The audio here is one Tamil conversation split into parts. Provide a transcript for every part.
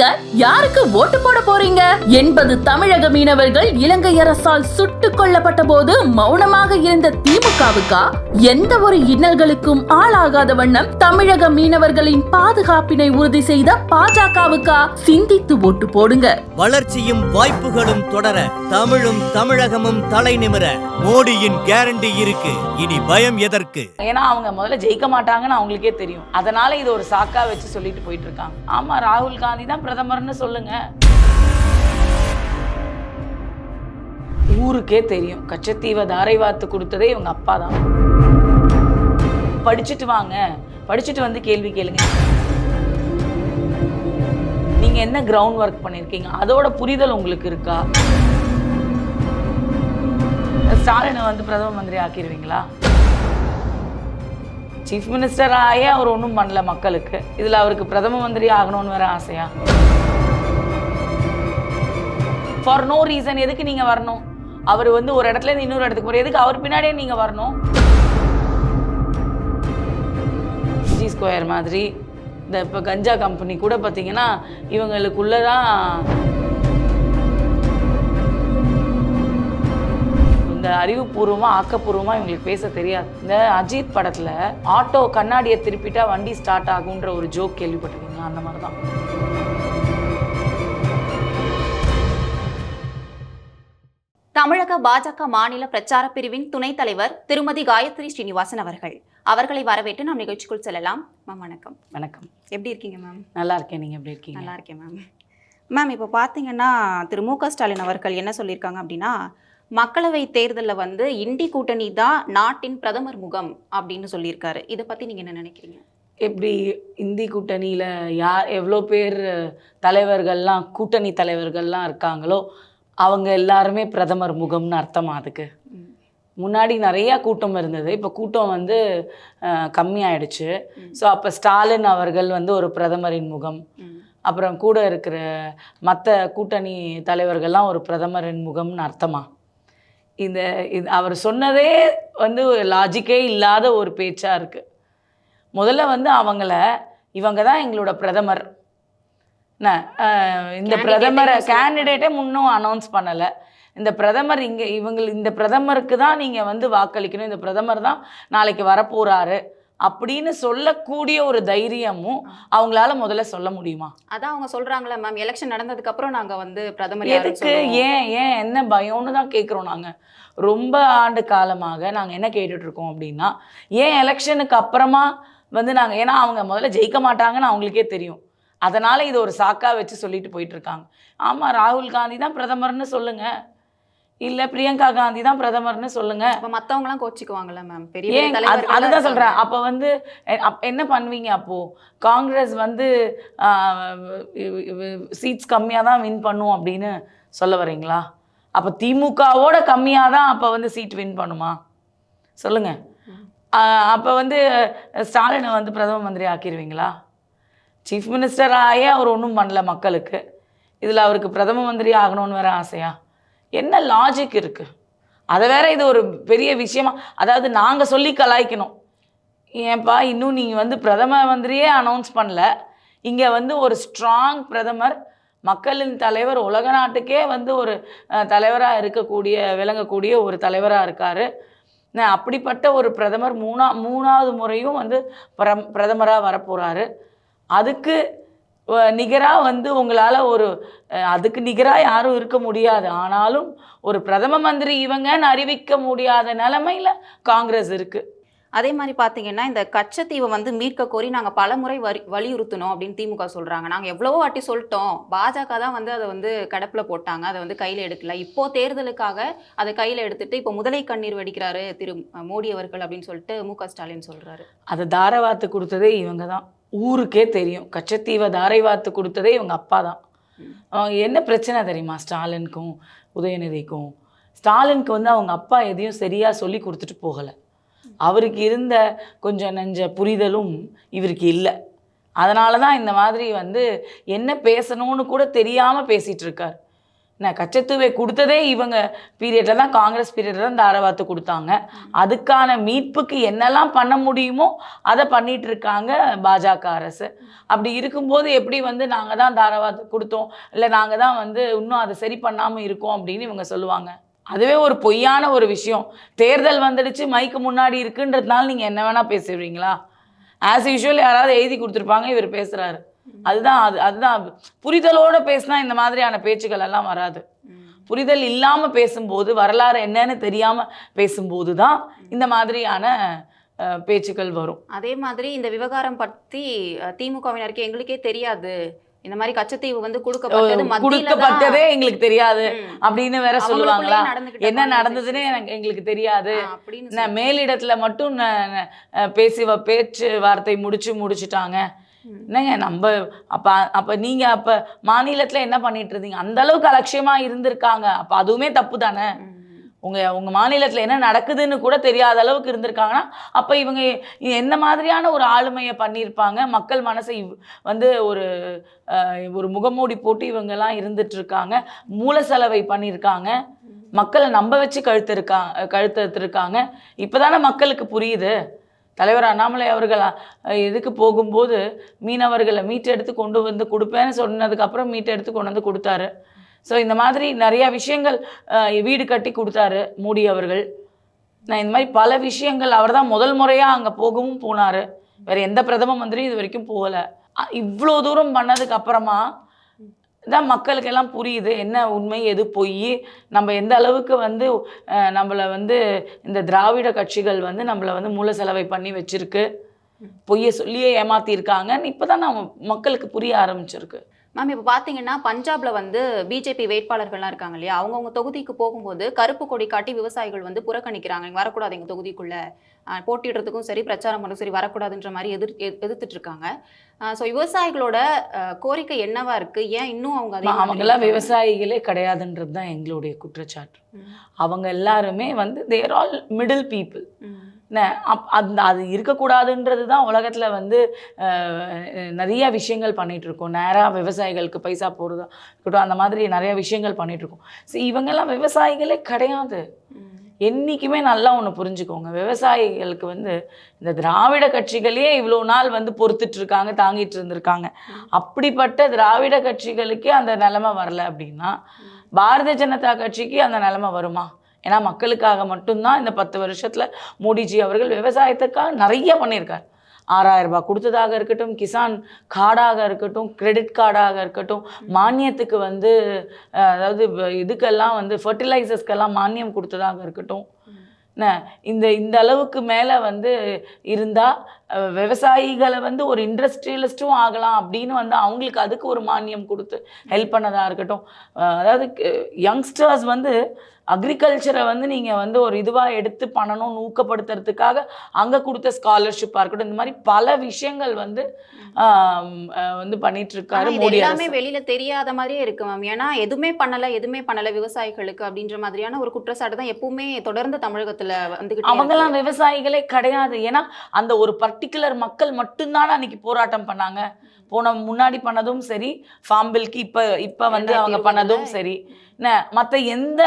நீங்க யாருக்கு ஓட்டு போட போறீங்க? எண்பது தமிழக மீனவர்கள் இலங்கை அரசால் சுட்டுக் கொல்லப்பட்ட போது மௌனமாக இருந்த திமுகவுக்கா? எந்த ஒரு இன்னல்களுக்கும் ஆளாகாத வண்ணம் தமிழக மீனவர்களின் பாதுகாப்பினை உறுதி செய்த பாஜகவுக்கா? சிந்தித்து ஓட்டு போடுங்க. வளர்ச்சியும் வாய்ப்புகளும் தொடர தமிழும் தமிழகமும் தலை நிமிர மோடியின் கேரண்டி இருக்கு. இனி பயம் எதற்கு? ஏன்னா அவங்க முதல்ல ஜெயிக்க மாட்டாங்கன்னு அவங்களுக்கே தெரியும். அதனால இது ஒரு சாக்கா வச்சு சொல்லிட்டு போயிட்டு இருக்காங்க. ஆமா ராகுல் காந்தி தான் பிரதமர்னு சொல்லுங்க. ஊருக்கே தெரியும். கச்சத்தீவை தாரை வாத்து கொடுத்ததே இவங்க அப்பா தான். படிச்சுட்டு வாங்க. படிச்சுட்டு வந்து கேள்வி கேளுங்க. நீங்க என்ன கிரவுண்ட் ஒர்க் பண்ணிருக்கீங்க? அதோட புரிதல் உங்களுக்கு இருக்கா? ஸ்டாலினை வந்து பிரதம மந்திரி ஆக்கிடுவீங்களா? சீஃப் மினிஸ்டர் ஆகி அவர் ஒன்றும் பண்ணல மக்களுக்கு. இதில் அவருக்கு பிரதம மந்திரி ஆகணும்னு வேற ஆசையா? ஃபார் நோ ரீசன் எதுக்கு நீங்கள் வரணும்? அவர் வந்து ஒரு இடத்துலேருந்து இன்னொரு இடத்துக்கு போகிற எதுக்கு? அவர் பின்னாடியே நீங்கள் வரணும். ஜி ஸ்கொயர் மாதிரி. இந்த இப்போ கஞ்சா கம்பெனி கூட பார்த்தீங்கன்னா இவங்களுக்குள்ளே தான் இந்த அறிவுபூர்வமாக ஆக்கப்பூர்வமாக இவங்களுக்கு பேச தெரியாது. இந்த அஜித் படத்தில் ஆட்டோ கண்ணாடியை திருப்பிட்டா வண்டி ஸ்டார்ட் ஆகுன்ற ஒரு ஜோக் கேள்விப்பட்டிருக்கீங்க அந்த மாதிரி தான் தமிழக பாஜக மாநில பிரச்சார பிரிவின் துணைத் தலைவர் திருமதி காயத்ரி ஸ்ரீனிவாசன் அவர்கள். அவர்களை வரவேற்று நாம் நிகழ்ச்சிக்குள் செல்லலாம். மேம் வணக்கம். வணக்கம். எப்படி இருக்கீங்க மேம் நல்லா இருக்கேன். நீங்கள் எப்படி இருக்கீங்க? நல்லா இருக்கேன் மேம் மேம் இப்போ பார்த்தீங்கன்னா திரு மு க ஸ்டாலின் அவர்கள் என்ன சொல்லியிருக்காங்க அப்படின்னா மக்களவை தேர்தலில் வந்து இண்டி கூட்டணி தான் நாட்டின் பிரதமர் முகம் அப்படின்னு சொல்லியிருக்காரு. இதை பற்றி நீங்கள் என்ன நினைக்கிறீங்க? எப்படி இந்தி கூட்டணியில் யார் எவ்வளோ பேர் தலைவர்கள்லாம் கூட்டணி தலைவர்கள்லாம் இருக்காங்களோ அவங்க எல்லாருமே பிரதமர் முகம்னு அர்த்தமா அதுக்கு. முன்னாடி நிறையா கூட்டம் இருந்தது. இப்போ கூட்டம் வந்து கம்மியாயிடுச்சு. ஸோ அப்போ ஸ்டாலின் அவர்கள் வந்து ஒரு பிரதமரின் முகம். அப்புறம் கூட இருக்கிற மற்ற கூட்டணி தலைவர்கள்லாம் ஒரு பிரதமரின் முகம்னு அர்த்தமா? இந்த இது அவர் சொன்னதே வந்து லாஜிக்கே இல்லாத ஒரு பேச்சாக இருக்குது முதல்ல வந்து அவங்கள இவங்க தான் எங்களோட பிரதமர். என்ன, இந்த பிரதமரை கேண்டிடேட்டே முன்னும் அனௌன்ஸ் பண்ணலை. இந்த பிரதமர் இங்கே இவங்க இந்த பிரதமருக்கு தான் நீங்கள் வந்து வாக்களிக்கணும். இந்த பிரதமர் தான் நாளைக்கு வரப்போறாரு. அப்படின்னு சொல்லக்கூடிய ஒரு தைரியமும் அவங்களால முதல்ல சொல்ல முடியுமா? அதான் அவங்க சொல்றாங்களே மேம் எலெக்ஷன் நடந்ததுக்கு அப்புறம் நாங்க வந்து பிரதமர் எதுக்கு. ஏன் ஏன் என்ன பயம்னு தான் கேட்குறோம் நாங்கள் ரொம்ப ஆண்டு காலமாக நாங்கள் என்ன கேட்டுட்டு இருக்கோம் அப்படின்னா ஏன் எலெக்ஷனுக்கு அப்புறமா வந்து நாங்கள் ஏன்னா அவங்க முதல்ல ஜெயிக்க மாட்டாங்கன்னு அவங்களுக்கே தெரியும். அதனால இது ஒரு சாக்கா வச்சு சொல்லிட்டு போயிட்டு இருக்காங்க. ஆமாம் ராகுல் காந்தி தான் பிரதமர்னு சொல்லுங்க. இல்லை பிரியங்கா காந்தி தான் பிரதமர்னு சொல்லுங்க. மத்தவங்க எல்லாம் கோச்சிக்குவாங்கல்ல மேம் பெரிய அதுதான் சொல்றேன். அப்போ வந்து என்ன பண்ணுவீங்க அப்போ? காங்கிரஸ் வந்து சீட்ஸ் கம்மியாக தான் வின் பண்ணும் அப்படின்னு சொல்ல வரீங்களா அப்போ திமுகவோட கம்மியாக தான் அப்போ வந்து சீட் வின் பண்ணுமா? சொல்லுங்க. அப்போ வந்து ஸ்டாலினை வந்து பிரதம மந்திரி ஆக்கிடுவீங்களா சீஃப் மினிஸ்டர் அவர் ஒன்றும் பண்ணல மக்களுக்கு. இதில் அவருக்கு பிரதம மந்திரி ஆகணும்னு வேற ஆசையா? என்ன லாஜிக் இருக்குது அதை வேற இது ஒரு பெரிய விஷயமா அதாவது நாங்கள் சொல்லி கலாய்க்கணும். ஏன்பா இன்னும் நீங்கள் வந்து பிரதம மந்திரியே அனௌன்ஸ் பண்ணல. இங்கே வந்து ஒரு ஸ்ட்ராங் பிரதமர் மக்களின் தலைவர் உலக நாட்டுக்கே வந்து ஒரு தலைவராக இருக்கக்கூடிய விளங்கக்கூடிய ஒரு தலைவராக இருக்கார். அப்படிப்பட்ட ஒரு பிரதமர் மூணா மூணாவது முறையும் வந்து பிரம் பிரதமராக வரப்போகிறாரு அதுக்கு நிகராக வந்து உங்களால் ஒரு அதுக்கு நிகராக யாரும் இருக்க முடியாது. ஆனாலும் ஒரு பிரதம மந்திரி இவங்கன்னு அறிவிக்க முடியாத நிலைமையில காங்கிரஸ் இருக்கு. அதே மாதிரி பாத்தீங்கன்னா இந்த கச்சத்தீவை வந்து மீட்க கோரி நாங்க பல முறை வரி வலியுறுத்தணும் அப்படின்னு திமுக சொல்றாங்க. நாங்க எவ்வளவோ வாட்டி சொல்லிட்டோம். பாஜக தான் வந்து அதை வந்து கடப்புல போட்டாங்க. அதை வந்து கையில எடுக்கல. இப்போ தேர்தலுக்காக அதை கையில எடுத்துட்டு இப்போ முதலை கண்ணீர் வடிக்கிறாரு திரு மோடி அவர்கள் அப்படின்னு சொல்லிட்டு மு க ஸ்டாலின் சொல்றாரு. அதை தாரை வாத்து கொடுத்ததே இவங்க தான். ஊருக்கே தெரியும். கச்சத்தீவை தாரை வாத்து கொடுத்ததே இவங்க அப்பா தான். அவங்க என்ன பிரச்சனை தெரியுமா? ஸ்டாலினுக்கும் உதயநிதிக்கும். ஸ்டாலினுக்கு வந்து அவங்க அப்பா எதையும் சரியாக சொல்லி கொடுத்துட்டு போகலை. அவருக்கு இருந்த கொஞ்சம் நெஞ்ச புரிதலும் இவருக்கு இல்லை. அதனால தான் இந்த மாதிரி வந்து என்ன பேசணும்னு கூட தெரியாமல் பேசிகிட்டு இருக்கார். நான் கச்சத்துவை கொடுத்ததே இவங்க பீரியடில் தான் காங்கிரஸ் பீரியடில் தான் தாரவாத்து கொடுத்தாங்க. அதுக்கான மீட்புக்கு என்னெல்லாம் பண்ண முடியுமோ அதை பண்ணிகிட்டு இருக்காங்க பாஜக அரசு. அப்படி இருக்கும்போது எப்படி வந்து நாங்கள் தான் தாரவாத்து கொடுத்தோம்? இல்லை நாங்கள் தான் வந்து இன்னும் அதை சரி பண்ணாமல் இருக்கோம் அப்படின்னு இவங்க சொல்லுவாங்க. அதுவே ஒரு பொய்யான ஒரு விஷயம். தேர்தல் வந்துடுச்சு மைக்கு முன்னாடி இருக்குன்றதுனால நீங்கள் என்ன வேணால் பேசுவீங்களா? ஆஸ் யூஷுவல் யாராவது எழுதி கொடுத்துருப்பாங்க இவர் பேசுகிறாரு அதுதான் அது அதுதான் புரிதலோட பேசினா இந்த மாதிரியான பேச்சுக்கள் எல்லாம் வராது. புரிதல் இல்லாமல் பேசும்போது வரலாறு என்னன்னு தெரியாமல் பேசும்போது தான் இந்த மாதிரியான பேச்சுக்கள் வரும். அதே மாதிரி இந்த விவகாரம் பத்தி திமுகவினருக்கு எங்களுக்கே தெரியாது. இந்த மாதிரி கச்சத்தீவு வந்து கொடுக்கப்பட்டது கொடுக்கப்பட்டதே எங்களுக்கு தெரியாது. அப்படின்னு வேற சொல்லுவாங்களா? என்ன. நடந்ததுன்னு எனக்கு எங்களுக்கு தெரியாது. அப்படின்னு நான் மேலிடத்துல மட்டும் பேசி பேச்சு வார்த்தை முடிச்சு முடிச்சுட்டாங்க. என்னங்க நம்ம அப்ப அப்ப நீங்க அப்ப மாநிலத்துல என்ன பண்ணிட்டு இருந்தீங்க? அந்த அளவுக்கு அலட்சியமா இருந்திருக்காங்க. அப்போ அதுவுமே தப்பு தானே? உங்கள் உங்க உங்க மாநிலத்துல என்ன நடக்குதுன்னு கூட தெரியாத அளவுக்கு இருந்திருக்காங்கன்னா அப்போ இவங்க என்ன மாதிரியான ஒரு ஆளுமையை பண்ணியிருப்பாங்க? மக்கள் மனசை வந்து ஒரு ஒரு முகமூடி போட்டு இவங்கெல்லாம் இருந்துட்டுருக்காங்க. இருந்துட்டு இருக்காங்க மூல செலவை பண்ணியிருக்காங்க. மக்களை நம்ப வச்சு கழுத்து இருக்கா கழுத்து இருக்காங்க இப்போதானே மக்களுக்கு புரியுது. தலைவர் அண்ணாமலை அவர்கள் இதுக்கு போகும்போது மீனவர்களை மீட்டெடுத்து கொண்டு வந்து கொடுப்பேன்னு சொன்னதுக்கப்புறம் மீட்டெடுத்து கொண்டு வந்து கொடுத்தாரு. ஸோ இந்த மாதிரி நிறையா விஷயங்கள் வீடு கட்டி கொடுத்தாரு மோடி அவர்கள். நான் இந்த மாதிரி பல விஷயங்கள் அவர் தான் முதல் முறையாக அங்கே போகவும் போனார். வேறு எந்த பிரதம மந்திரியும் இது வரைக்கும் போகலை. இவ்வளோ தூரம் பண்ணதுக்கு அப்புறமா தான் மக்களுக்கெல்லாம் புரியுது. என்ன உண்மை எது பொய்? நம்ம எந்த அளவுக்கு வந்து நம்மளை வந்து இந்த திராவிட கட்சிகள் வந்து நம்மளை வந்து மூல செலவை பண்ணி வச்சுருக்கு. பொய்யை சொல்லியே ஏமாத்திருக்காங்கன்னு இப்போ தான் நம்ம மக்களுக்கு புரிய ஆரம்பிச்சிருக்கு. மேம் இப்போ பார்த்தீங்கன்னா பஞ்சாப்ல வந்து பிஜேபி வேட்பாளர்கள்லாம் இருக்காங்க இல்லையா? அவங்கவுங்க தொகுதிக்கு போகும்போது கருப்பு கொடி காட்டி விவசாயிகள் வந்து புறக்கணிக்கிறாங்க. "நீங்க வரக்கூடாது எங்க தொகுதிக்குள்ள. ஆஹ் போட்டியிடுறதுக்கும் சரி பிரச்சாரம் பண்ண சரி வரக்கூடாதுன்ற மாதிரி எதிர் எதிர்த்துட்டு இருக்காங்க. ஸோ விவசாயிகளோட கோரிக்கை என்னவா இருக்கு? ஏன் இன்னும் அவங்க அவங்கெல்லாம்? விவசாயிகளே கிடையாதுன்றது தான் எங்களுடைய குற்றச்சாட்டு. அவங்க எல்லாருமே வந்து தேர் ஆல் மிடில் பீப்புள் அந்த அது இருக்கக்கூடாதுன்றது தான் உலகத்தில் வந்து நிறைய விஷயங்கள் பண்ணிட்டு இருக்கோம் நேராக விவசாயிகளுக்கு பைசா போகிறதா இருக்கட்டும் அந்த மாதிரி நிறைய விஷயங்கள் பண்ணிட்டு இருக்கோம் ஸோ இவங்கெல்லாம் விவசாயிகளே கிடையாது. என்றைக்குமே நல்லா ஒன்று புரிஞ்சுக்கோங்க. விவசாயிகளுக்கு வந்து இந்த திராவிட கட்சிகளே இவ்வளோ நாள் வந்து பொறுத்துட்டு இருக்காங்க தாங்கிட்டு இருந்திருக்காங்க அப்படிப்பட்ட திராவிட கட்சிகளுக்கே அந்த நிலைமை வரல அப்படின்னா பாரதிய ஜனதா கட்சிக்கு அந்த நிலைமை வருமா? ஏன்னா மக்களுக்காக மட்டும்தான் இந்த பத்து வருஷத்துல மோடிஜி அவர்கள் விவசாயத்துக்காக நிறைய பண்ணியிருக்காரு. ஆறாயிரம் ரூபாய் கொடுத்ததாக இருக்கட்டும் கிசான் கார்டாக இருக்கட்டும் கிரெடிட் கார்டாக இருக்கட்டும் மானியத்துக்கு வந்து அதாவது இதுக்கெல்லாம் வந்து ஃபர்டிலைசர்ஸ்க்கெல்லாம் மானியம் கொடுத்ததாக இருக்கட்டும். இந்த இந்த அளவுக்கு மேலே வந்து இருந்தால் விவசாயிகளை வந்து ஒரு இண்டஸ்ட்ரியலிஸ்ட்டும் ஆகலாம் அப்படின்னு வந்து அவங்களுக்கு அதுக்கு ஒரு மானியம் கொடுத்து ஹெல்ப் பண்ணதாக இருக்கட்டும். அதாவது யங்ஸ்டர்ஸ் வந்து அக்ரிகல்ச்சரை வந்து நீங்கள் வந்து ஒரு இதுவாக எடுத்து பண்ணணும்னு ஊக்கப்படுத்துறதுக்காக அங்கே கொடுத்த ஸ்காலர்ஷிப்பாக இருக்கட்டும். இந்த மாதிரி பல விஷயங்கள் வந்து வந்து பண்ணிட்டு இருக்காரு மோடி எல்லாமே வெளியில தெரியாத மாதிரியே இருக்கு மேம் ஏன்னா எதுவுமே பண்ணல எதுவுமே பண்ணல விவசாயிகளுக்கு அப்படின்ற மாதிரியான ஒரு குற்றச்சாட்டு தான் எப்பவுமே தொடர்ந்து தமிழகத்துல வந்துகிட்டே அவங்கெல்லாம் விவசாயிகளே கிடையாது. ஏன்னா அந்த ஒரு பர்டிகுலர் மக்கள் மட்டும்தானே அன்னைக்கு போராட்டம் பண்ணாங்க. போன முன்னாடி பண்ணதும் சரி ஃபார்ம் பில்க்கு இப்போ இப்போ வந்து அவங்க பண்ணதும் சரி. என்ன மற்ற எந்த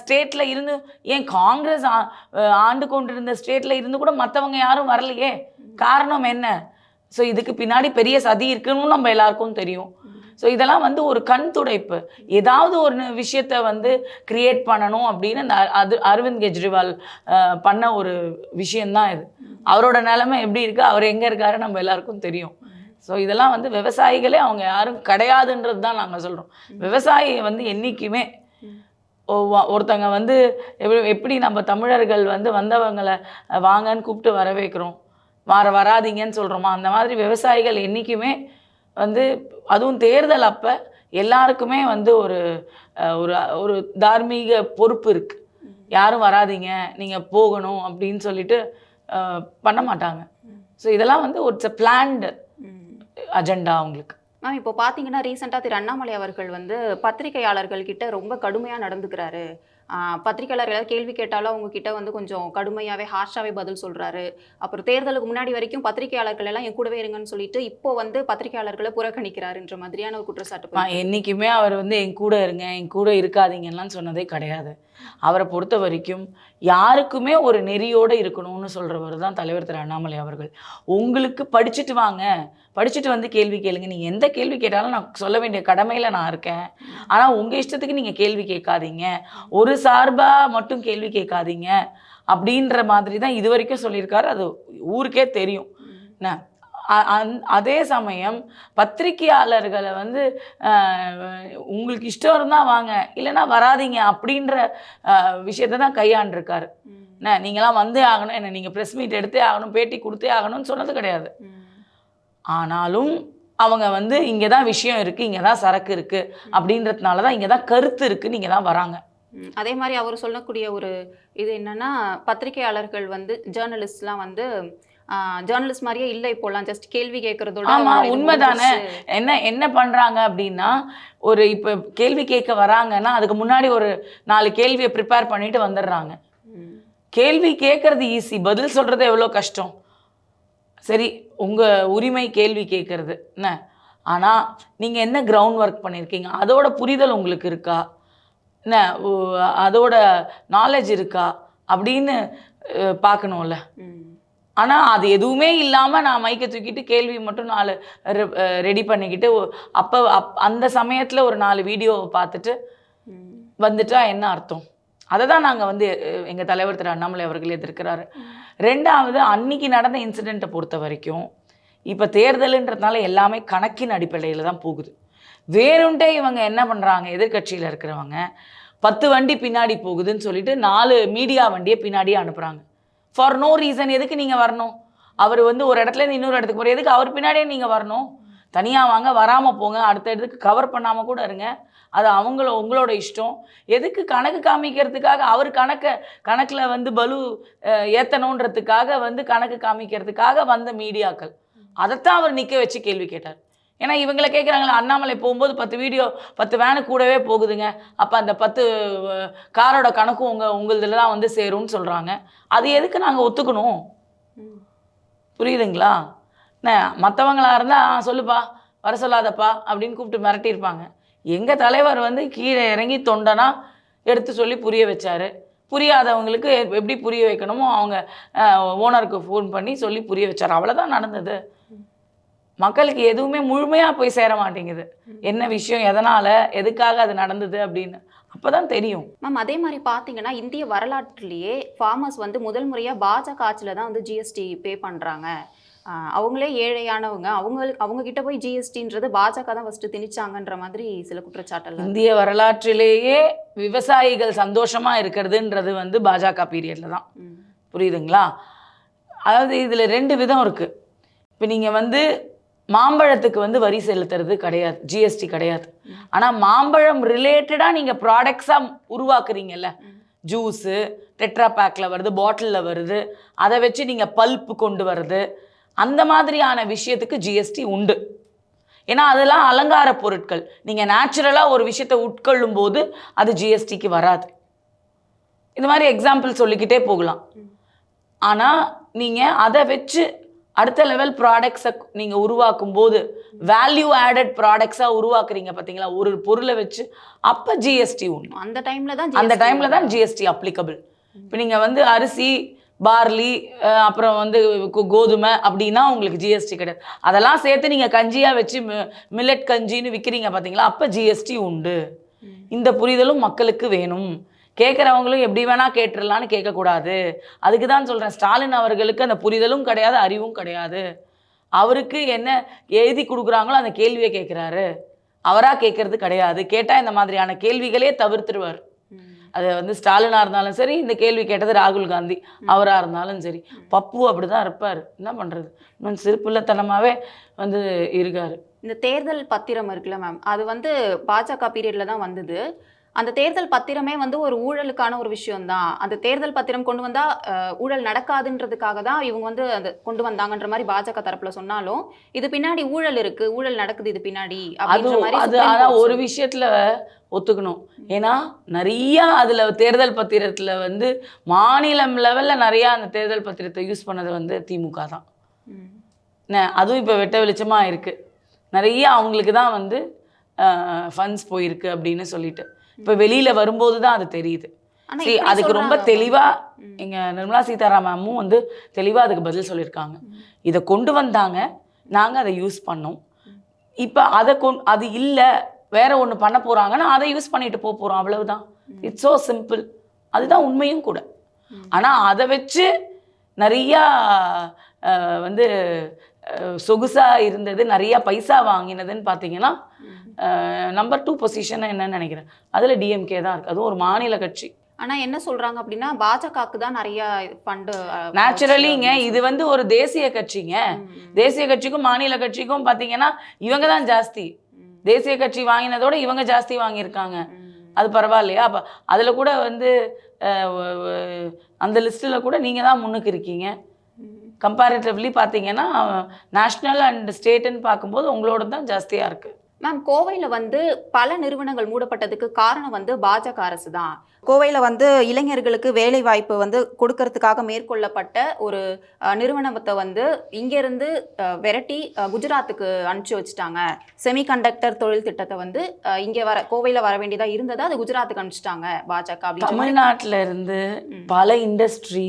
ஸ்டேட்ல இருந்து ஏன் காங்கிரஸ் ஆண்டு கொண்டிருந்த ஸ்டேட்ல இருந்து கூட மற்றவங்க யாரும் வரலையே. காரணம் என்ன? ஸோ இதுக்கு பின்னாடி பெரிய சதி இருக்குன்னு நம்ம எல்லாருக்கும் தெரியும். ஸோ இதெல்லாம் வந்து ஒரு கண் துடைப்பு. ஏதாவது ஒரு விஷயத்த வந்து கிரியேட் பண்ணணும் அப்படின்னு இந்த அது அரவிந்த் கெஜ்ரிவால் பண்ண ஒரு விஷயந்தான் இது. அவரோட நிலைமை எப்படி இருக்கு? அவர் எங்கே இருக்காரு? நம்ம எல்லாருக்கும் தெரியும். ஸோ இதெல்லாம் வந்து விவசாயிகளே அவங்க யாரும் கிடையாதுன்றது தான் நாங்கள் சொல்கிறோம் விவசாயி வந்து என்றைக்குமே ஒருத்தங்க வந்து எப்படி எப்படி நம்ம தமிழர்கள் வந்து வந்தவங்களை வாங்கன்னு கூப்பிட்டு வர வைக்கிறோம். வர வராதீங்கன்னு சொல்கிறோமா அந்த மாதிரி விவசாயிகள் என்றைக்குமே வந்து அதுவும் தேர்தல் அப்போ எல்லாருக்குமே வந்து ஒரு ஒரு ஒரு தார்மீக பொறுப்பு இருக்குது யாரும் வராதீங்க நீங்கள் போகணும் அப்படின்னு சொல்லிட்டு பண்ண மாட்டாங்க. ஸோ இதெல்லாம் வந்து ஒரு பிளான்டு அஜெண்டா அவங்களுக்கு. மேம் இப்போ பார்த்தீங்கன்னா ரீசெண்டாக திரு அண்ணாமலை அவர்கள் வந்து பத்திரிகையாளர்கள் கிட்ட ரொம்ப கடுமையாக நடந்துக்கிறாரு. பத்திரிக்கையாளர் ஏதாவது கேள்வி கேட்டாலும் அவங்க கிட்ட வந்து கொஞ்சம் கடுமையாவே ஹார்ஷாவே பதில் சொல்றாரு. அப்புறம் தேர்தலுக்கு முன்னாடி வரைக்கும் பத்திரிக்கையாளர்கள் எல்லாம் என் கூடவே இருங்கன்னு சொல்லிட்டு இப்போ வந்து பத்திரிக்கையாளர்களை புறக்கணிக்கிறாருன்ற மாதிரியான ஒரு குற்றச்சாட்டு நான் என்னைக்குமே அவர் வந்து என் கூட இருங்க என் கூட இருக்காதீங்கலாம் சொன்னதே கிடையாது. அவரை பொறுத்த வரைக்கும் யாருக்குமே ஒரு நெறியோடு இருக்கணும்னு சொல்கிறவர் தான் தலைவர் திரு அண்ணாமலை அவர்கள். உங்களுக்கு படிச்சுட்டு வாங்க. படிச்சுட்டு வந்து கேள்வி கேளுங்க. நீங்கள் எந்த கேள்வி கேட்டாலும் நான் சொல்ல வேண்டிய கடமையில் நான் இருக்கேன். ஆனால் உங்கள் இஷ்டத்துக்கு நீங்கள் கேள்வி கேட்காதீங்க. ஒரு சார்பாக மட்டும் கேள்வி கேட்காதீங்க. அப்படின்ற மாதிரி தான் இது வரைக்கும் சொல்லியிருக்காரு. அது ஊருக்கே தெரியும். என்ன? அதே சமயம் பத்திரிக்கையாளர்களை வந்து உங்களுக்கு இஷ்டம் இருந்தால் வாங்க இல்லைன்னா வராதீங்க அப்படின்ற விஷயத்தை தான் கையாண்டிருக்காரு. என்ன நீங்களாம் வந்தே ஆகணும் என்ன நீங்கள் ப்ரெஸ் மீட் எடுத்தே ஆகணும் பேட்டி கொடுத்தே ஆகணும்னு சொன்னது கிடையாது. ஆனாலும் அவங்க வந்து இங்கே தான் விஷயம் இருக்குது இங்கே தான் சரக்கு இருக்குது அப்படின்றதுனால தான் இங்கே தான் கருத்து இருக்குது நீங்கள் தான் வராங்க. அதே மாதிரி அவர் சொல்லக்கூடிய ஒரு இது என்னன்னா பத்திரிக்கையாளர்கள் வந்து ஜேர்னலிஸ்ட்லாம் வந்து ஜேர்னலிஸ்ட் மாதிரியே இல்லை இப்போலாம் ஜஸ்ட் கேள்வி கேட்கறதோட ஆமா, அவங்களோட இது உண்மைதானே. என்ன என்ன பண்ணுறாங்க அப்படின்னா ஒரு இப்போ கேள்வி கேட்க வராங்கன்னா அதுக்கு முன்னாடி ஒரு நாலு கேள்வியை ப்ரிப்பேர் பண்ணிட்டு வந்துடுறாங்க. கேள்வி கேட்கறது ஈஸி பதில் சொல்கிறது எவ்வளோ கஷ்டம்? சரி உங்கள் உரிமை கேள்வி கேட்கறது. என்ன? ஆனால் நீங்கள் என்ன கிரவுண்ட் ஒர்க் பண்ணியிருக்கீங்க அதோட புரிதல் உங்களுக்கு இருக்கா? என்ன அதோட நாலேஜ் இருக்கா? அப்படின்னு பார்க்கணும்ல. ஆனால் அது எதுவுமே இல்லாமல் நான் மைக்கை தூக்கிட்டு கேள்வி மட்டும் நாலு ரெடி பண்ணிக்கிட்டு அப்போ அப் அந்த சமயத்தில் ஒரு நாலு வீடியோவை பார்த்துட்டு வந்துட்டா என்ன அர்த்தம்? அதை தான் நாங்கள் வந்து எங்கள் தலைவர் திரு அண்ணாமலை அவர்கள் எதிர்க்கிறாரு. ரெண்டாவது அன்னைக்கு நடந்த இன்சிடெண்ட்டை பொறுத்த வரைக்கும் இப்போ தேர்தலுன்றதுனால எல்லாமே கணக்கின் அடிப்படையில் தான் போகுது. வேணுன்ட்டே இவங்க என்ன பண்ணுறாங்க எதிர்க்கட்சியில் இருக்கிறவங்க பத்து வண்டி பின்னாடி போகுதுன்னு சொல்லிட்டு நாலு மீடியா வண்டியை பின்னாடியே அனுப்புகிறாங்க ஃபார் நோ ரீசன் எதுக்கு நீங்கள் வரணும்? அவர் வந்து ஒரு இடத்துல இன்னொரு இடத்துக்கு போகிற எதுக்கு அவர் பின்னாடியே நீங்கள் வரணும்? தனியாக வாங்க வராமல் போங்க அடுத்த இடத்துக்கு கவர் பண்ணாமல் கூட இருங்க. அது அவங்கள உங்களோட இஷ்டம். எதுக்கு கணக்கு காமிக்கிறதுக்காக அவர் கணக்கை கணக்கில் வந்து பலு ஏற்றணுன்றதுக்காக வந்து கணக்கு காமிக்கிறதுக்காக வந்த மீடியாக்கள். அதைத்தான் அவர் நிற்க வச்சு கேள்வி கேட்டார். ஏன்னா இவங்களை கேட்குறாங்களே அண்ணாமலை போகும்போது பத்து வீடியோ பத்து வேனு கூடவே போகுதுங்க. அப்போ அந்த பத்து காரோட கணக்கும் உங்கள் உங்களதுல தான் வந்து சேரும்னு சொல்கிறாங்க அது எதுக்கு நாங்கள் ஒத்துக்கணும். புரியுதுங்களா? என்ன மற்றவங்களா இருந்தால் சொல்லுப்பா வர சொல்லாதப்பா அப்படின்னு கூப்பிட்டு மிரட்டியிருப்பாங்க எங்கள் தலைவர் வந்து கீழே இறங்கி தொண்டனா எடுத்து சொல்லி புரிய வச்சாரு. புரியாதவங்களுக்கு எப்- எப்படி புரிய வைக்கணுமோ அவங்க ஓனருக்கு ஃபோன் பண்ணி சொல்லி புரிய வச்சார். அவ்வளோதான் நடந்தது. மக்களுக்கு எதுவுமே முழுமையாக போய் சேர மாட்டேங்குது. என்ன விஷயம் எதனால் எதுக்காக அது நடந்தது அப்படின்னு. அப்போ தான் தெரியும். மேம் அதே மாதிரி பார்த்தீங்கன்னா இந்திய வரலாற்றிலேயே ஃபார்மர்ஸ் வந்து முதல் முறையாக பாஜக ஆட்சியில் தான் வந்து ஜிஎஸ்டி பே பண்ணுறாங்க அவங்களே ஏழையானவங்க. அவங்களுக்கு அவங்க கிட்ட போய் ஜிஎஸ்டின்றது பாஜக தான் ஃபஸ்ட்டு திணிச்சாங்கன்ற மாதிரி சில குற்றச்சாட்டெல்லாம் இந்திய வரலாற்றிலேயே விவசாயிகள் சந்தோஷமா இருக்கிறதுன்றது வந்து பாஜக பீரியட்ல தான். புரியுதுங்களா? அதாவது இதுல ரெண்டு விதம் இருக்கு. இப்போ நீங்க வந்து மாம்பழத்துக்கு வந்து வரி செலுத்துறது கிடையாது ஜிஎஸ்டி கிடையாது. ஆனால் மாம்பழம் ரிலேட்டடாக நீங்கள் ப்ராடக்ட்ஸாக உருவாக்குறீங்கல்ல ஜூஸு டெட்ரா பேக்கில் வருது பாட்டிலில் வருது அதை வச்சு நீங்கள் பல்ப் கொண்டு வருது அந்த மாதிரியான விஷயத்துக்கு ஜிஎஸ்டி உண்டு. ஏன்னா அதெல்லாம் அலங்கார பொருட்கள். நீங்கள் நேச்சுரலாக ஒரு விஷயத்தை உட்கொள்ளும் போது அது ஜிஎஸ்டிக்கு வராது. இந்த மாதிரி எக்ஸாம்பிள் சொல்லிக்கிட்டே போகலாம். ஆனால் நீங்கள் அதை வச்சு அடுத்த லெவல் ப்ராடக்ட்ஸை நீங்கள் உருவாக்கும் போது வேல்யூ ஆடட் ப்ராடக்ட்ஸாக உருவாக்குறீங்க பார்த்தீங்களா ஒரு பொருளை வச்சு அப்போ ஜிஎஸ்டி உண்டு. அந்த டைம்ல தான் அந்த டைமில் தான் ஜிஎஸ்டி அப்ளிகபிள் இப்போ நீங்கள் வந்து அரிசி பார்லி அப்புறம் வந்து கோதுமை அப்படின்னா உங்களுக்கு ஜிஎஸ்டி கிடையாது. அதெல்லாம் சேர்த்து நீங்கள் கஞ்சியாக வச்சு மில்லட் கஞ்சின்னு விற்கிறீங்க பார்த்தீங்களா அப்போ ஜிஎஸ்டி உண்டு. இந்த புரிதலும் மக்களுக்கு வேணும். கேட்குறவங்களும் எப்படி வேணால் கேட்டுடலான்னு கேட்கக்கூடாது அதுக்கு தான் சொல்கிறேன் ஸ்டாலின் அவர்களுக்கு அந்த புரிதலும் கிடையாது அறிவும் கிடையாது. அவருக்கு என்ன எழுதி கொடுக்குறாங்களோ அந்த கேள்வியை கேட்குறாரு அவராக கேட்கறது கிடையாது. கேட்டால் இந்த மாதிரியான கேள்விகளே தவிர்த்துருவார். அது வந்து ஸ்டாலினாக இருந்தாலும் சரி இந்த கேள்வி கேட்டது ராகுல் காந்தி அவராக இருந்தாலும் சரி. பப்பு அப்படி தான் இருப்பார். என்ன பண்ணுறது இன்னும் சிறுபிள்ளைத்தனமாகவே வந்து இருக்கார். இந்த தேர்தல் பத்திரம் இருக்குல்ல மேம் அது வந்து பாஜக பீரியட்ல தான் வந்தது. அந்த தேர்தல் பத்திரமே வந்து ஒரு ஊழலுக்கான ஒரு விஷயம் தான் அந்த தேர்தல் பத்திரம் கொண்டு வந்தா ஊழல் நடக்காதுன்றதுக்காக தான் இவங்க வந்து அந்த கொண்டு வந்தாங்கன்ற மாதிரி பாஜக தரப்புல சொன்னாலும் இது பின்னாடி ஊழல் இருக்கு ஊழல் நடக்குது இது பின்னாடி அது அது ஆனா ஒரு. விஷயத்துல ஒத்துக்கணும். ஏன்னா நிறைய அதுல தேர்தல் பத்திரத்துல வந்து மாநிலம் லெவல்ல நிறைய அந்த தேர்தல் பத்திரத்தை யூஸ் பண்ணது வந்து திமுக தான். அதுவும் இப்போ வெட்ட வெளிச்சமா இருக்கு. நிறைய அவங்களுக்கு தான் வந்து ஃபண்ட்ஸ் போயிருக்கு அப்படின்னு சொல்லிட்டு. இப்போ வெளியில வரும்போது தான் அது தெரியுது. இப்படி அதுக்கு ரொம்ப. தெளிவா. எங்க நிர்மலா சீதாராமமும் வந்து தெளிவா அதுக்கு பதில் சொல்லியிருக்காங்க. இதை கொண்டு வந்தாங்க. நாங்க அதை யூஸ் பண்ணோம். இப்போ அதை கொண் அது இல்லை வேற ஒன்று பண்ண போறாங்கன்னா அதை யூஸ் பண்ணிட்டு போக போறோம் அவ்வளவுதான். இட்ஸ் ஸோ சிம்பிள் அதுதான் உண்மையும் கூட. ம். ஆனா அதை வச்சு நிறையா வந்து அஹ், சொகுசா இருந்தது நிறைய பைசா வாங்கினதுன்னு பார்த்தீங்கன்னா நம்பர் டூ பொசிஷன் என்னன்னு நினைக்கிறேன்? அதுல டிஎம்கே தான் இருக்கு. அதுவும் ஒரு மாநில கட்சி. ஆனா என்ன சொல்றாங்க அப்படின்னா பாஜகவுக்கு தான் நிறைய ஃபண்டு நேச்சுரலிங்க இது வந்து ஒரு தேசிய கட்சிங்க. தேசிய கட்சிக்கும் மாநில கட்சிக்கும் பார்த்தீங்கன்னா இவங்க தான் ஜாஸ்தி. தேசிய கட்சி வாங்கினதோட இவங்க ஜாஸ்தி வாங்கியிருக்காங்க. அது பரவாயில்லையா? அப்போ அதில் கூட வந்து அந்த லிஸ்ட்டில் கூட நீங்கள் தான் முன்னுக்கு இருக்கீங்க. கம்பேரிட்டிவ்லி பார்த்தீங்கன்னா நேஷ்னல் அண்ட் ஸ்டேட்டுன்னு பார்க்கும்போது உங்களோட தான் ஜாஸ்தியாக இருக்குது மேம் கோவையில வந்து பல நிறுவனங்கள் மூடப்பட்டதுக்கு காரணம் வந்து பாஜக அரசு தான் கோவையில வந்து இளைஞர்களுக்கு வேலை வாய்ப்பு வந்து கொடுக்கறதுக்காக மேற்கொள்ளப்பட்ட ஒரு நிறுவனத்தை வந்து இங்கிருந்து விரட்டி குஜராத்துக்கு அனுப்பிச்சு வச்சுட்டாங்க செமிகண்டக்டர் தொழில் திட்டத்தை வந்து இங்க வர கோவையில வர வேண்டியதா இருந்ததா அது குஜராத்துக்கு அனுப்பிச்சிட்டாங்க பாஜக அப்படின்னு தமிழ்நாட்டில் இருந்து. பல இண்டஸ்ட்ரி.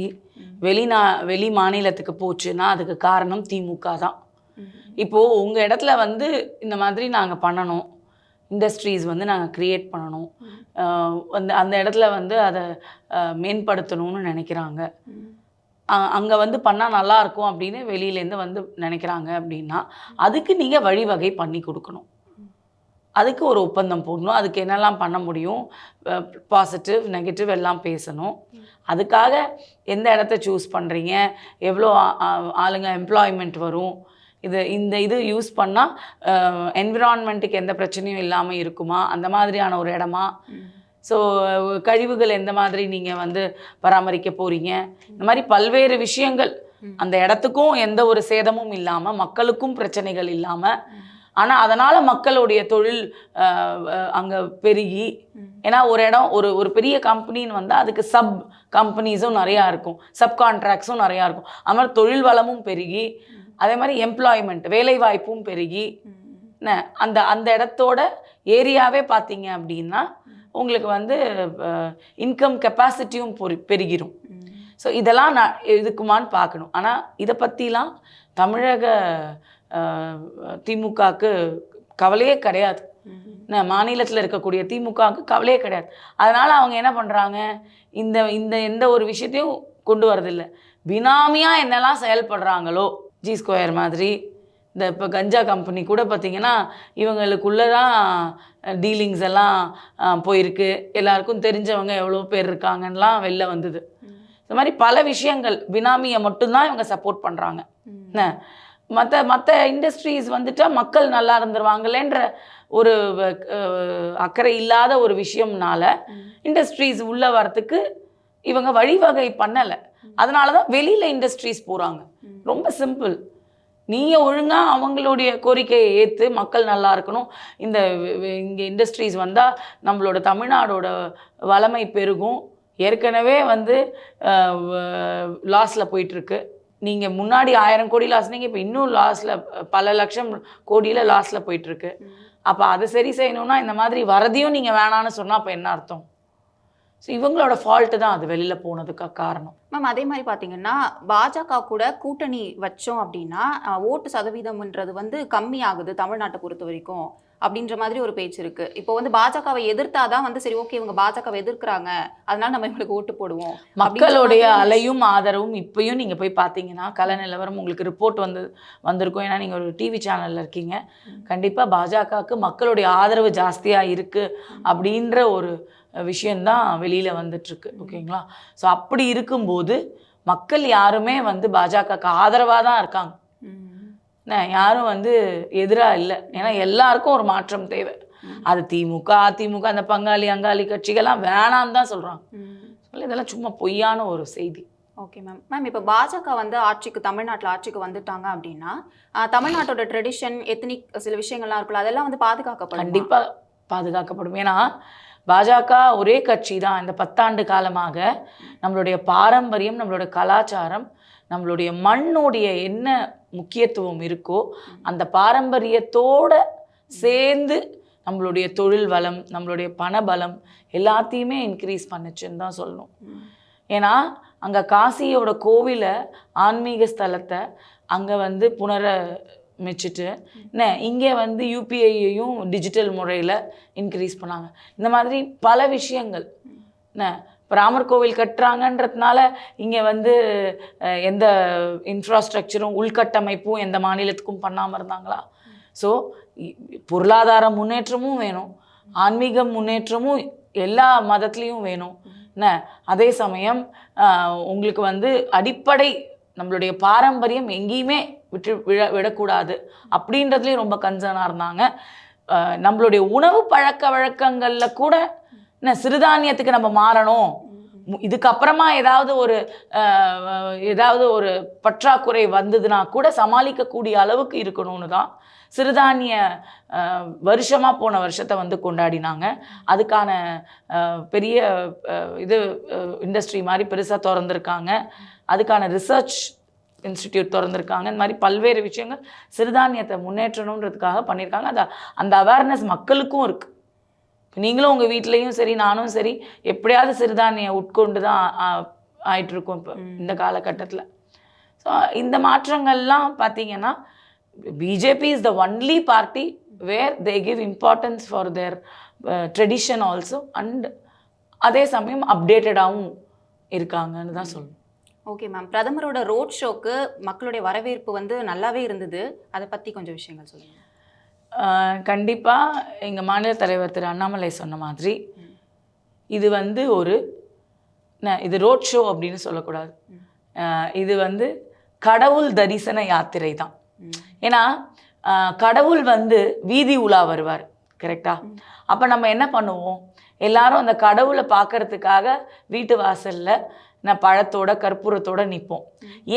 வெளிநா வெளி மாநிலத்துக்கு போச்சுன்னா அதுக்கு காரணம் திமுக தான் ம். இப்போ உங்க இடத்துல வந்து இந்த மாதிரி நாங்க பண்ணணும். இண்டஸ்ட்ரீஸ் வந்து நாங்க கிரியேட் பண்ணணும். அந்த அந்த இடத்துல வந்து அதை மேம்படுத்தணும்னு நினைக்கிறாங்க. அங்க வந்து பண்ணா நல்லா இருக்கும் அப்படின்னு வெளியிலேருந்து வந்து நினைக்கிறாங்க அப்படின்னா அதுக்கு நீங்க வழிவகை பண்ணி கொடுக்கணும். அதுக்கு ஒரு ஒப்பந்தம் போடணும். அதுக்கு என்னெல்லாம் பண்ண முடியும்? பாசிட்டிவ் நெகட்டிவ் எல்லாம் பேசணும். அதுக்காக எந்த இடத்த சூஸ் பண்ணுறீங்க எவ்வளோ ஆளுங்க எம்ப்ளாய்மெண்ட் வரும்? இது இந்த இது யூஸ் பண்ணால் என்விரான்மெண்ட்டுக்கு எந்த பிரச்சனையும் இல்லாமல் இருக்குமா? அந்த மாதிரியான ஒரு இடமா? ஸோ கழிவுகள் எந்த மாதிரி நீங்கள் வந்து பராமரிக்க போகிறீங்க இந்த மாதிரி பல்வேறு விஷயங்கள். அந்த இடத்துக்கும் எந்த ஒரு சேதமும் இல்லாமல் மக்களுக்கும் பிரச்சனைகள் இல்லாமல் ஆனால் அதனால் மக்களுடைய தொழில் அங்கே பெருகி. ஏன்னா ஒரு இடம் ஒரு ஒரு பெரிய கம்பெனின்னு வந்தால் அதுக்கு சப் கம்பெனிஸும் நிறையா இருக்கும். சப் கான்ட்ராக்ட்ஸும் நிறையா இருக்கும். அது மாதிரி தொழில் வளமும் பெருகி. அதே மாதிரி எம்ப்ளாய்மெண்ட் வேலை வாய்ப்பும் பெருகி. என்ன அந்த அந்த இடத்தோட ஏரியாவே பார்த்தீங்க அப்படின்னா உங்களுக்கு வந்து இன்கம் கெப்பாசிட்டியும் பெருகிரும். ம். ஸோ இதெல்லாம் நான் இதுக்குமான்னு பார்க்கணும் ஆனால் இதை பற்றிலாம் தமிழக திமுகவுக்கு கவலையே கிடையாது. ம். மாநிலத்தில் இருக்கக்கூடிய திமுகவுக்கு கவலையே கிடையாது. அதனால் அவங்க என்ன பண்ணுறாங்க இந்த இந்த எந்த ஒரு விஷயத்தையும் கொண்டு வரதில்லை. பினாமியாக என்னெல்லாம் செயல்படுறாங்களோ ஜி ஸ்கொயர் மாதிரி. இந்த இப்போ கஞ்சா கம்பெனி கூட பார்த்தீங்கன்னா இவங்களுக்குள்ள தான் டீலிங்ஸ் எல்லாம் போயிருக்கு. எல்லாருக்கும் தெரிஞ்சவங்க எவ்வளோ பேர் இருக்காங்கன்னெலாம் வெளில வந்தது. இந்த மாதிரி பல விஷயங்கள் பினாமியை மட்டும்தான் இவங்க சப்போர்ட் பண்ணுறாங்க. என்ன? மற்ற மற்ற இண்டஸ்ட்ரீஸ் வந்துட்டா மக்கள் நல்லா இருந்துருவாங்களேன்ற ஒரு அக்கறை இல்லாத ஒரு விஷயம்னால இண்டஸ்ட்ரீஸ் உள்ள வரத்துக்கு இவங்க வழிவகை பண்ணலை. அதனால தான் வெளியில் இண்டஸ்ட்ரீஸ் போகிறாங்க. ரொம்ப சிம்பிள் நீங்கள் ஒழுங்காக அவங்களுடைய கோரிக்கையை ஏற்று மக்கள் நல்லா இருக்கணும். இந்த இங்கே இண்டஸ்ட்ரீஸ் வந்தால் நம்மளோட தமிழ்நாடோட வளமை பெருகும். ஏற்கனவே வந்து லாஸில் போயிட்டுருக்கு. நீங்கள் முன்னாடி ஆயிரம் கோடி லாஸ்னீங்க இப்போ இன்னும் லாஸில் பல லட்சம் கோடியில் லாஸில் போயிட்டுருக்கு. அப்போ அதை சரி செய்யணும்னா இந்த மாதிரி வரதையும் நீங்கள் வேணான்னு சொன்னால் அப்போ என்ன அர்த்தம்? ஸோ இவங்களோட ஃபால்ட்டு தான் அது வெளியில் போனதுக்கு காரணம். மேம் அதே மாதிரி பார்த்தீங்கன்னா பாஜக கூட கூட்டணி வச்சோம் அப்படின்னா ஓட்டு சதவீதம்ன்றது வந்து கம்மி ஆகுது தமிழ்நாட்டை பொறுத்த வரைக்கும் அப்படின்ற மாதிரி ஒரு பேச்சு இருக்கு. இப்போ வந்து பாஜகவை எதிர்த்தாதான் வந்து சரி ஓகே இவங்க பாஜகவை எதிர்க்கிறாங்க அதனால நம்ம இவங்களுக்கு ஓட்டு போடுவோம். மக்களுடைய அலையும் ஆதரவும் இப்பயும் நீங்க போய் பார்த்தீங்கன்னா கல நிலவரம் உங்களுக்கு ரிப்போர்ட் வந்து வந்திருக்கும். ஏன்னா நீங்க ஒரு டிவி சேனல்ல இருக்கீங்க. கண்டிப்பா பாஜகவுக்கு மக்களுடைய ஆதரவு ஜாஸ்தியா இருக்கு அப்படின்ற ஒரு விஷயம்தான் வெளியில வந்துட்டு இருக்கு ஓகேங்களா? ஸோ அப்படி இருக்கும்போது மக்கள் யாருமே வந்து பாஜகவுக்கு ஆதரவாக தான் இருக்காங்க யாரும் வந்து எதிராக இல்லை. ஏன்னா எல்லாருக்கும் ஒரு மாற்றம் தேவை. அது திமுக அதிமுக அந்த பங்காளி அங்காளி கட்சிகள்லாம் வேணான்னு தான் சொல்கிறாங்க சொல்லி இதெல்லாம் சும்மா பொய்யான ஒரு செய்தி. Okay ma'am. மேம் இப்போ பாஜக வந்து ஆட்சிக்கு தமிழ்நாட்டில் ஆட்சிக்கு வந்துட்டாங்க அப்படின்னா தமிழ்நாட்டோட ட்ரெடிஷன் எத்தனிக் சில விஷயங்கள்லாம் இருக்குல்ல அதெல்லாம் வந்து பாதுகாக்கப்படும்? கண்டிப்பாக பாதுகாக்கப்படும். ஏன்னா பாஜக ஒரே கட்சி தான். இந்த பத்தாண்டு காலமாக நம்மளுடைய பாரம்பரியம் நம்மளோட கலாச்சாரம் நம்மளுடைய மண்ணுடைய என்ன முக்கியத்துவம் இருக்கோ அந்த பாரம்பரியத்தோட சேர்ந்து நம்மளுடைய தொழில் வளம் நம்மளுடைய பணபலம் எல்லாத்தையுமே இன்க்ரீஸ் பண்ணுச்சுன்னு தான் சொல்லணும். ஏன்னா அங்கே காசியோட கோவிலை ஆன்மீக ஸ்தலத்தை அங்கே வந்து மிச்சிட்டு. என்ன இங்கே வந்து யூபிஐயையும் டிஜிட்டல் முறையில் இன்க்ரீஸ் பண்ணாங்க. இந்த மாதிரி பல விஷயங்கள். என்ன இப்போ ராமர் கோவில் கட்டுறாங்கன்றதுனால இங்கே வந்து எந்த இன்ஃப்ராஸ்ட்ரக்சரும் உள்கட்டமைப்பும் எந்த மாநிலத்துக்கும் பண்ணாமல் இருந்தாங்களா? ஸோ பொருளாதார முன்னேற்றமும் வேணும். ஆன்மீக முன்னேற்றமும் எல்லா மதத்துலேயும் வேணும். என்ன அதே சமயம் உங்களுக்கு வந்து அடிப்படை நம்மளுடைய பாரம்பரியம் எங்கேயுமே விட்டு விழ விடக்கூடாது. அப்படின்றதுலேயும் ரொம்ப கன்சர்னாக இருந்தாங்க. நம்மளுடைய உணவு பழக்க வழக்கங்களில் கூட என்ன சிறுதானியத்துக்கு நம்ம மாறணும். இதுக்கப்புறமா ஏதாவது ஒரு ஏதாவது ஒரு பற்றாக்குறை வந்ததுன்னா கூட சமாளிக்கக்கூடிய அளவுக்கு இருக்கணும்னு தான் சிறுதானிய வருஷமாக போன வருஷத்தை வந்து கொண்டாடினாங்க. அதுக்கான பெரிய இது இண்டஸ்ட்ரி மாதிரி பெருசாக திறந்துருக்காங்க. அதுக்கான ரிசர்ச் இன்ஸ்டிடியூட் திறந்துருக்காங்க. இந்த மாதிரி பல்வேறு விஷயங்கள் சிறுதானியத்தை முன்னேற்றணுன்றதுக்காக பண்ணியிருக்காங்க. அந்த அந்த அவேர்னஸ் மக்களுக்கும் இருக்குது நீங்களும் உங்கள் வீட்லேயும் சரி நானும் சரி எப்படியாவது சிறுதானியம் உட்கொண்டு தான் ஆ- ஆயிட்டு இருக்கோம் இப்போ இந்த காலகட்டத்தில். ஸோ இந்த மாற்றங்கள்லாம் பார்த்தீங்கன்னா BJP is the only party where they give importance for their tradition also and அதே சமயம் அப்டேட்டடாகவும் இருக்காங்கன்னு தான் சொல்லணும் ஓகே மேம் பிரதமரோட ரோட் ஷோக்கு மக்களுடைய வரவேற்பு வந்து நல்லாவே இருந்தது. அதை பத்தி கொஞ்சம் விஷயங்கள் சொல்லுங்க. கண்டிப்பாக எங்கள் மாநில தலைவர் திரு அண்ணாமலை சொன்ன மாதிரி இது வந்து ஒரு இது ரோட் ஷோ அப்படின்னு சொல்லக்கூடாது. இது வந்து கடவுள் தரிசன யாத்திரை தான். ஏன்னா கடவுள் வந்து வீதி உலா வருவார் கரெக்டா அப்போ நம்ம என்ன பண்ணுவோம்? எல்லாரும் அந்த கடவுளை பார்க்கறதுக்காக வீட்டு வாசல்ல நான் பழத்தோட கற்பூரத்தோட நிற்போம்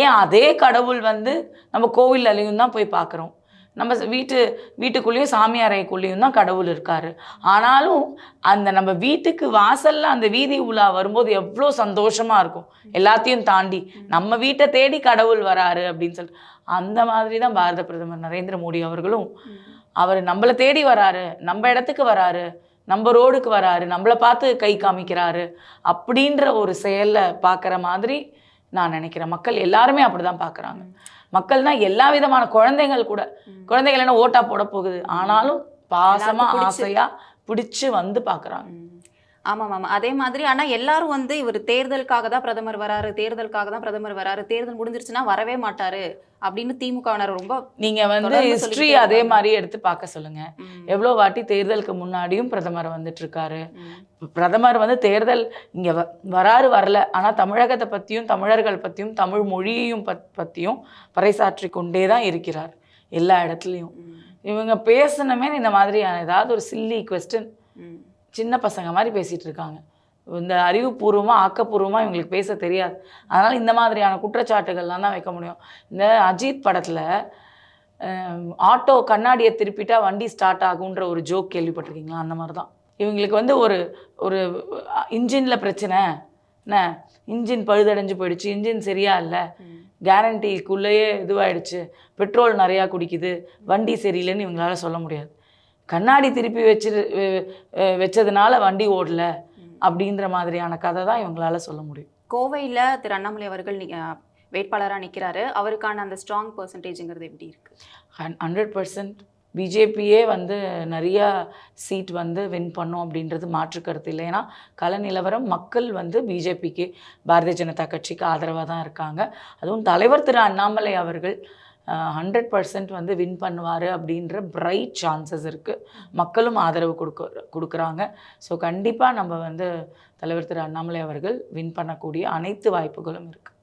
ஏன் அதே கடவுள் வந்து நம்ம கோவில்லையும் தான் போய் பார்க்குறோம். நம்ம வீட்டு வீட்டுக்குள்ளேயும் சாமி அறைக்குள்ளேயும் தான் கடவுள் இருக்காரு. ஆனாலும் அந்த நம்ம வீட்டுக்கு வாசல்ல அந்த வீதி உலா வரும்போது எவ்வளோ சந்தோஷமா இருக்கும். எல்லாத்தையும் தாண்டி நம்ம வீட்டை தேடி கடவுள் வராரு அப்படின்னு சொல்லிட்டு. அந்த மாதிரி தான் பாரத பிரதமர் நரேந்திர மோடி அவர்களும் அவர் நம்மளை தேடி வராரு நம்ம இடத்துக்கு வராரு நம்ம ரோடுக்கு வராரு நம்மளை பார்த்து கை காமிக்கிறாரு அப்படின்ற ஒரு செயலை பார்க்குற மாதிரி நான் நினைக்கிறேன். மக்கள் எல்லாருமே அப்படிதான் பார்க்குறாங்க. மக்கள்னா எல்லா விதமான குழந்தைகள் கூட குழந்தைகள் என்ன ஓட்டா போட போகுது? ஆனாலும் பாசமா எல்லாருக்கும் பிடிச்சு. ஆசையா பிடிச்சு வந்து பார்க்குறாங்க. ஆமாம் ஆமாம் அதே மாதிரி ஆனா எல்லாரும் வந்து இவர் தேர்தலுக்காக தான் பிரதமர் வராரு தேர்தலுக்காக தான் பிரதமர் வராரு தேர்தல் முடிஞ்சிருச்சுன்னா வரவே மாட்டாரு அப்படின்னு திமுகவினர் ரொம்ப நீங்க வந்து ஹிஸ்டரி அதே. மாதிரி எடுத்து பார்க்க சொல்லுங்க. எவ்வளோ வாட்டி தேர்தலுக்கு முன்னாடியும் பிரதமர் வந்துட்டு இருக்காரு பிரதமர் வந்து தேர்தல் இங்க வ- வராரு வரல. ஆனா தமிழகத்தை பத்தியும் தமிழர்கள் பத்தியும் தமிழ் மொழியையும் பத் பத்தியும் பறைசாற்றி கொண்டே தான் இருக்கிறார். எல்லா இடத்துலையும். இவங்க பேசணுமே இந்த மாதிரியான ஏதாவது ஒரு சில்லி கொஸ்டின். சின்ன பசங்க மாதிரி பேசிகிட்டு இருக்காங்க இந்த அறிவுபூர்வமாக ஆக்கப்பூர்வமாக இவங்களுக்கு பேச தெரியாது. அதனால் இந்த மாதிரியான குற்றச்சாட்டுகள்லாம் தான் வைக்க முடியும். இந்த அஜித் படத்தில் ஆட்டோ கண்ணாடியை திருப்பிட்டா வண்டி ஸ்டார்ட் ஆகுன்ற ஒரு ஜோக் கேள்விப்பட்டிருக்கீங்களா? அந்த மாதிரி தான் இவங்களுக்கு வந்து ஒரு ஒரு இன்ஜினில் பிரச்சனை. என்ன? இன்ஜின் பழுதடைஞ்சு போயிடுச்சு. இன்ஜின் சரியா இல்லை. கேரண்டிக்குள்ளேயே இதுவாகிடுச்சு பெட்ரோல் நிறையா குடிக்குது. வண்டி சரியில்லைன்னு இவங்களால சொல்ல முடியாது. கண்ணாடி திருப்பி வச்சு வச்சதுனால வண்டி ஓடல அப்படின்ற மாதிரியான கதை தான் இவங்களால சொல்ல முடியும். கோவையில திரு அண்ணாமலை அவர்கள் நீ- அஹ், வேட்பாளரா நிக்கிறாரு. அவருக்கான அந்த ஸ்ட்ராங் பர்சன்டேஜ்ங்கிறது எப்படி இருக்கு? ஹண்ட்ரட் பர்சன்ட் பிஜேபியே வந்து நிறையா சீட் வந்து வின் பண்ணும் அப்படின்றது மாற்று கருத்து இல்லை. ஏன்னா கள நிலவரம் மக்கள் வந்து பிஜேபிக்கு பாரதிய ஜனதா கட்சிக்கு ஆதரவாக தான் இருக்காங்க. அதுவும் தலைவர் திரு அண்ணாமலை அவர்கள் ஹண்ட்ரட் பர்சன்ட் வந்து வின் பண்ணுவார் அப்படின்ற பிரைட் சான்சஸ் இருக்குது மக்களும் ஆதரவு கொடுக்க கொடுக்குறாங்க. ஸோ கண்டிப்பாக நம்ம வந்து தலைவர் திரு அண்ணாமலை அவர்கள் வின் பண்ணக்கூடிய அனைத்து வாய்ப்புகளும் இருக்குது